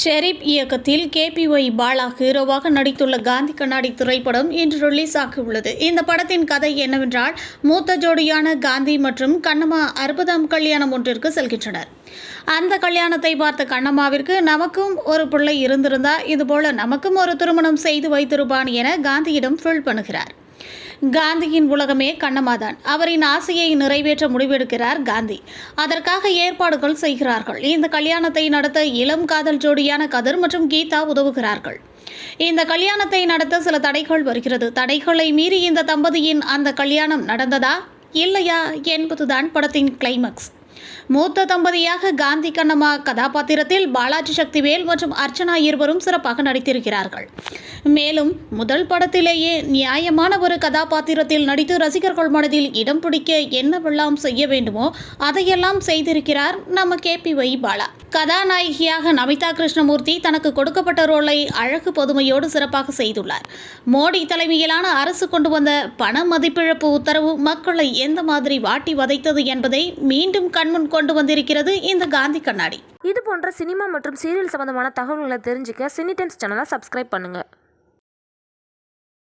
ஷெரீப் இயக்கத்தில் கேபிஒய் பாலா ஹீரோவாக நடித்துள்ள காந்தி கண்ணாடி திரைப்படம் இன்று ரிலீஸ் ஆகியுள்ளது. இந்த படத்தின் கதை என்னவென்றால் மூத்த ஜோடியான காந்தி மற்றும் கண்ணம்மா அறுபதாம் கல்யாணம் ஒன்றிற்கு செல்கின்றனர். அந்த கல்யாணத்தை பார்த்த கண்ணம்மாவிற்கு நமக்கும் ஒரு பிள்ளை இருந்திருந்தா இதுபோல நமக்கும் ஒரு திருமணம் செய்து வைத்திருப்பான் என காந்தியிடம் ஃபீல் பண்ணுகிறார். காந்தியின் உலகமே கண்ணம்மாதான் அவரின் ஆசையை நிறைவேற்ற முடிவெடுக்கிறார் காந்தி. அதற்காக ஏற்பாடுகள் செய்கிறார்கள். இந்த கல்யாணத்தை நடத்த இளம் காதல் ஜோடியான கதிர் மற்றும் கீதா உதவுகிறார்கள். இந்த கல்யாணத்தை நடத்த சில தடைகள் வருகிறது. தடைகளை மீறி இந்த தம்பதியின் அந்த கல்யாணம் நடந்ததா? இல்லையா? என்பதுதான் படத்தின் கிளைமேக்ஸ் மூத்த தம்பதியாக காந்தி கண்ணம்மா கதாபாத்திரத்தில் பாலாஜி சக்திவேல் மற்றும் அர்ச்சனா இருவரும் சிறப்பாக நடித்திருக்கிறார்கள். மேலும் முதல் படத்திலேயே நியாயமான ஒரு கதாபாத்திரத்தில் நடித்து ரசிகர்கள் மனதில் இடம் பிடிக்க என்னவெல்லாம் செய்ய வேண்டுமோ அதையெல்லாம் செய்திருக்கிறார் நம்ம கே பி வை பாலா. கதாநாயகியாக நமிதா கிருஷ்ணமூர்த்தி தனக்கு கொடுக்கப்பட்ட ரோலை அழகு பொதுமையோடு சிறப்பாக செய்துள்ளார். மோடி தலைமையிலான அரசு கொண்டு வந்த பண மதிப்பிழப்பு உத்தரவு மக்களை எந்த மாதிரி வாட்டி வதைத்தது என்பதை மீண்டும் கண்முன் கொண்டு வந்திருக்கிறது இந்த காந்தி கண்ணாடி. இது போன்ற சினிமா மற்றும் சீரியல் சம்பந்தமான தகவல்களை தெரிஞ்சுக்க சினிடென்ஸ் சேனலை சப்ஸ்கிரைப் பண்ணுங்கள்